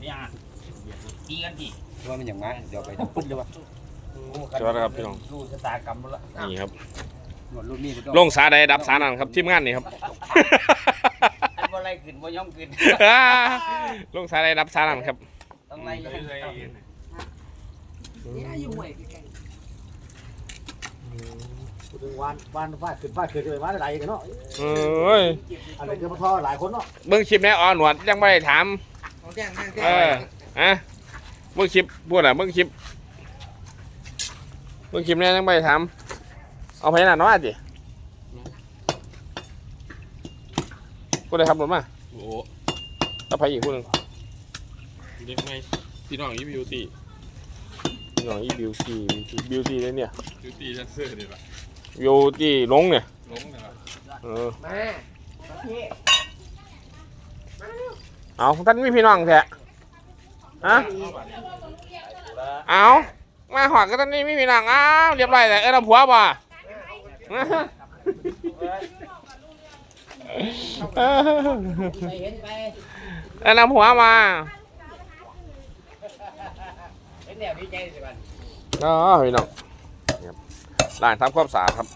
เนี่ยตีกันดิว่ามันอย่างงั้นเดี๋ยวไปปุ๊บเลยวะสวัสดีครับพี่น้อง ดูชะตากรรมแล้วนี่ครับหนวดรุ่นนี้ไปลงสาใดดับสานั่นครับทีมงานนี่ครับอันบ่ไล่ขึ้นบ่ย่อมขึ้นลงสาใดดับสานั่นครับต้องไล่ขึ้นเนี่ยอยู่ห่วยใกล้ พูด ถึงวานวานฟาดขึ้นฟาดขึ้นจะไปวานอะไรกันเนาะเอ้ยอะไรเกิดมาท่อหลายคนเนาะเบิ่งคลิปแน่อ่อนหนวดยังไม่ได้ถามๆของแจ้งแจ้งแจ้เองออะเบิ่งคลิปพูดอะเบิ่งคลิปเบิ่งคลิปแน่ยังไม่ได้ถามเอาไปหน้าน้อยดิพูดเลยครับหมดมาโอ้แล้วไปอีกพูดหนึงเด็กไงพี่น้องอีบิวตี้พี่น้องอีบิวตี้บิวตี้เลยเนี่ยบิวตี้แดนเซอร์ดีป่ะ บิวตี้ลงเนี่ยลงเลยป่ะเออมาพี่เอาท่านมีพี่น้องแท้ฮะเอามาหอดก็ตอนนี้ไม่มีหนังอ้าวเรียบร้อยแต่เออทำผัวบ่เออไปเห็นไปเออทำผัวมาเห็นแนวดีใจสิบันอ๋อพี่น้องครับ ล้างทำความสะอาดครับ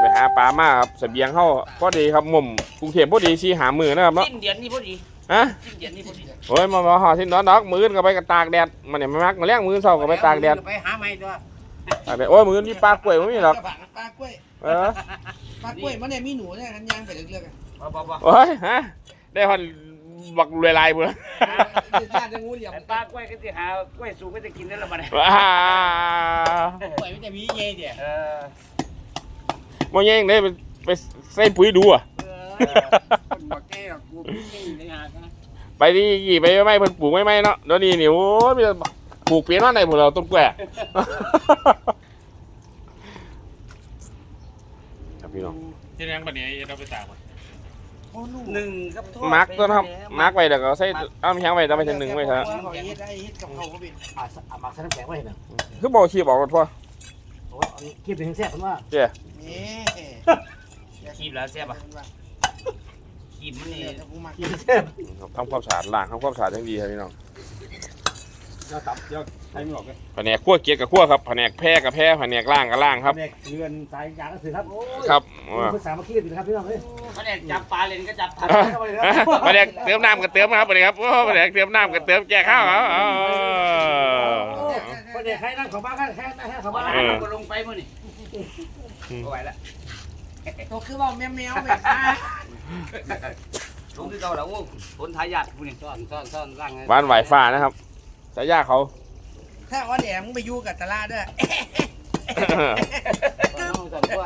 ไปหาปลามาครับเสบียงเข้าพอดีครับมุมกรุงเทพพอดีชีหามือนะครับเนาะสิ้นเดือนนี้พอดีฮะสิ้นเดือนนี้พอดีโอ้ยมามาหอที่นอนดอกมืออนก็ไปกระตากแดดมันเนี่ยมันมักมาแล้งมืออนเศร้าก็ไปตากแดดไปหาใหม่ตัวตากแดดโอ้ยมืออนมีปลากล้วยไม่มีหรอกปลากล้วยเออปลากล้วยมันเนี่ยมีหนูเนี่ยคันยางไปเรื่อยๆกันบ่บ่บ่โอ้ยฮะได้ฮอน บักรวยลายบุญญาติจะงูเหลี่ยมไอ้ปลากล้วยก็สิหากล้วยสูงก็จะกินได้ละมันว้ากล้วยมันจะมีเย่เดียวเออโมยังได้ไปไปใส่ปุ๋ยดูอะคนบอกแก้หรอกกูไม่อยู่ในหาดนะไปที่กี่ไปไม่เพิ่นปลูกไม่ไม่เนาะเดี๋ยวนี้นี่โอ้ยมีแต่ปลูกเปลี่ยนว่าไหนพวกเราต้นกล้วยครับพี่น้อง ที่นั่งบันนี้เราไปตากป่ะโอ้ลูก หนึ่งครับโทษมาร์กต้นครับมาร์กไว้เดี๋ยวก็ใส่เอาไม่แข็งไว้ทำไปถึงหนึ่งไว้เถอะเขาเฮ็ดได้เฮ็ดกับเขาก็เป็นอะอะหมักใส่น้ำแข็งไว้เห็นไหมคือบอกชีบอกรถพ่อโอ้ยอันนี้คีบถึงแซ่บผมว่าเจ้นี่ขีบแล้วเสียบอะขีบมันนี่เดี๋ยวกูมาคีบแซ่บทำความสะอาดล้างทำความสะอาดทั้งดีครับพี่น้อง เดี๋ยวตับเดี๋ยวใช้ไม่ออกเลยแผนกคั่วเกี๊ยกับคั่วครับแผนกแพร่กับแพร่แผนกล่างกับล่างครับเนี่ยเรือนสายยางก็คือครับโอ้ยครับภาษามาคีบดีนะครับพี่น้องเอ้ยเขาเนี่ยจับปลาเล่นก็จับทันแผนกเติมน้ำกับเติมนะครับแผนกครับโอ้แผนกเติมน้ำกับเติมแจกข้าวครับอ๋อประเดี๋ยวให้นั่งของบ้านแค่แค่แค่ของบ้านเออก็ลงไปมื้อนี่เอาไว้ละตัวคือว่าแมวแมวแบบอะลงที่เก่าแล้วโอ้คนทายาทผู้นี่ซ่อนซ่อนซ่อนร่างไงบ้านไหวฟ้านะครับ สายยาเขา ถ้าว่าแดงมึงไปอยู่กับตลาดด้วยซ่อนซ่อนตัว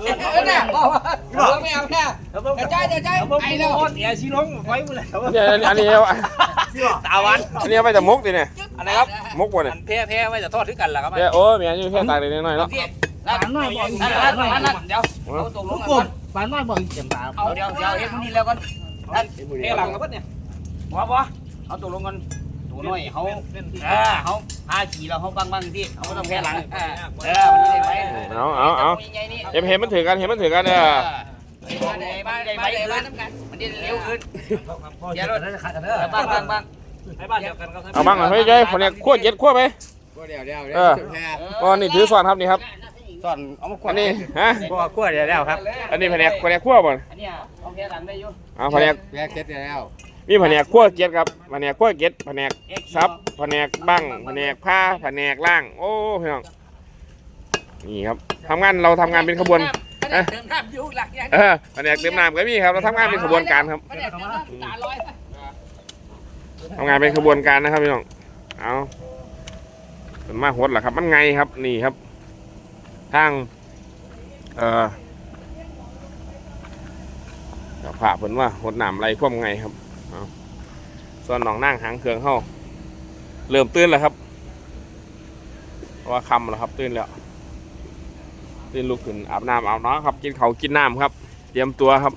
เออเนี่ยบอกว่าเออไม่เอาแค่เดี๋ยวใจเดี๋ยวใจไอ้เราเดี๋ยวชิลงไฟมื้อแล้วเนี่ยอันนี้เอาตาวันอันนี้เอาไปแต่มกดิเนี่ยอะไรครับมกบ่เนี่ยอันแพ้แพ้ไว้จะทอดถึงกันล่ะครับเนี่ยโอ้ยแม่อยู่แค่ตากนิดหน่อยเนาะพี่นั่นนั่นนั่นนั่นนั่นเดี๋ยวเอาตกลงกันก่อนบ้านน้อยบ่เจ็บตาเอาเดี๋ยวเดี๋ยวเฮ็ดมื้อนี้แล้วก่อนนั่นเทหลังกับเพิ่นเนี่ยบ่บ่เอาตกลงกัน ตัวน้อยเฮาเออเฮาพาขี่แล้วเฮาบังบังที่เฮาบ่ต้องแพ้หลังเออเออมันได้ไว้เอาเอาเอาใหญ่ๆนี่เห็นเห็นมันถือกันเห็นมันถือกันเออบ้านใดบ้านใดไว้ขึ้นมันได้เร็วขึ้นเดี๋ยวเราจะขาดกันเด้อบ้างบ้างบ้างเอาบ้างเฮ้ยเฮ้ยคนเนี้ยขั้วเย็ดขั้วไปเดี๋ยวเดี๋ยวเออก็นี่ถือส่วนครับนี่ครับส่วนเอามาขวอัดนนี้ฮะพวกขวดเดี๋ยวเดี๋ยวครับ อันนี้แผนกแผนกขั้วบ่นอันเนี้ยเอาแพ้หลังได้อยู่เอาแผนกแยกเสร็จเดี๋ยวแล้ว มีแผนกขั้วเกียรครับแผนกขั้วเกียรแผนกซับแผนกบังแผนกผ้าแผนกล่าง โอ้พี่น้องนี่ครับทำงานเราทำงานเป็นขบวนเติมน้ำอยู่หลักยังเออแผนกเติมน้ำก็มีครับเราทำงานเป็นขบวนการครับไม่ได้เติมน้ำตาลอยทำงานเป็นขบวนการนะครับพี่น้องเอามันมาหดเหรอครับ มันไงครับนี่ครับทางเอ่อเดี๋ยวผ่าเพิ่นว่าหดหนามไรพ่วมไงครับเอา ส่วนหนองนั่งหางเครื่องเข้าเริ่มตื่นแล้วครับว่าคำแล้วครับตื่นแล้วตื่นลุกขึ้นอาบน้ำอาบน้ำครับ กินเขากินน้ำครับ เตรียมตัวครับ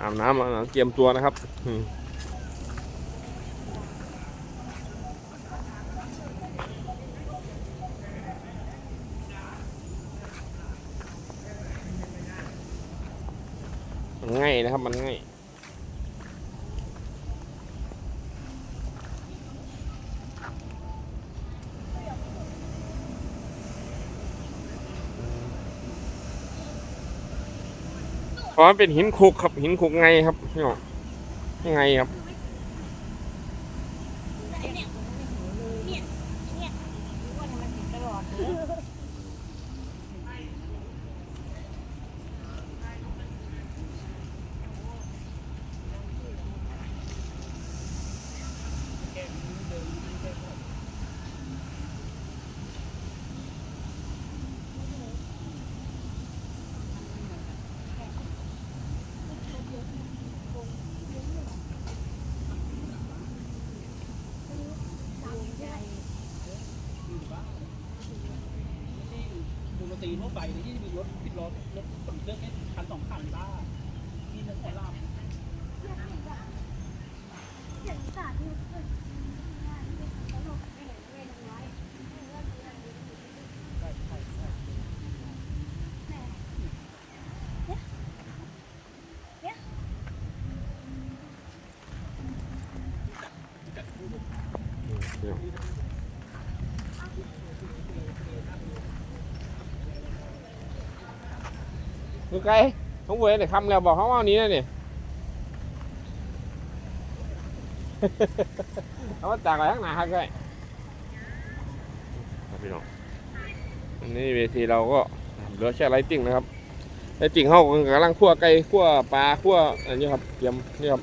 อาบน้ำเตรียมตัวนะครับมันง่ายนะครับมันง่าย เพราะมันเป็นหินคุกครับหินคุกไงครับพี่น้องไงครับ ติทั่วไปที่มีรถติดรถรถขนเครื่องแค่คันสองคันได้ที่นึกหัวลามคื อไกลน้องเวยเนี่ยคำแล้วบอกเขาว่านี้นะนี่เอามาจากอะไรข้างหน้าครับไกลครับพี่น้องอันนี้เวทีเราก็เหลือแค่ไลติ้งนะครับไลติ้งเขากำลังคั่วไก่คั่วปลาคั่วอันนี้ครับเตรียมนี่ครับ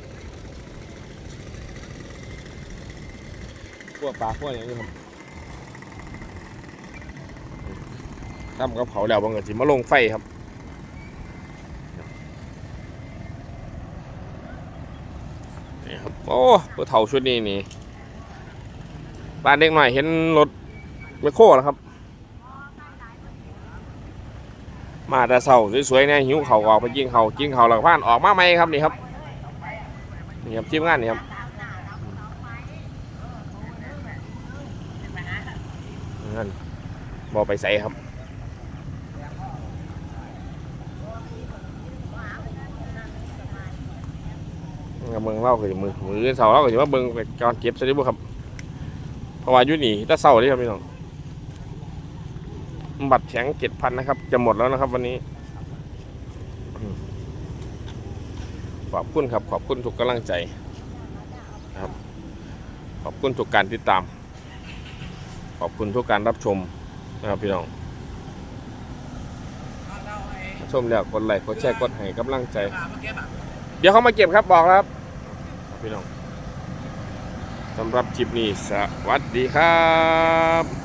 คั่วปลาคั่วอย่างนี้ครับทำกับเขาแล้วบางทีมาลงไฟครับ นี่ครับ โอ้ผู้เฒ่าชุดนี้นี่บ้านเด็กหน่อยเห็นรถไมคโครแล้วครับ มาแต่เศร้าสวยๆเนี่ยหิวเขาก็ออกไปกินเขากินเขาหลังบ้านออกมาไหมครับนี่ครับนี่ครับทีมงานนี่ครับนั่นบอไปใส่ครับ เมืองเล่าก็จะมือมือเสาเล่าก็จะว่าเบิ่งก่อนเก็บซะดิบุครับเพราะว่ายู่นี่ถ้าเสาเด้ครับพี่น้องบัตรแข็งเจ็ดพันนะครับ จะหมดแล้วนะครับ วันนี้ ขอบคุณครับ ขอบคุณทุกกำลังใจครับ ขอบคุณทุกการติดตาม ขอบคุณทุกการรับชมนะครับพี่น้องชมแล้วกดไลค์กดแชร์กดให้กำลังใจ เดี๋ยวเขามาเก็บครับบอกแล้วครับพี่น้องสำหรับคลิปนี้สวัสดีครับ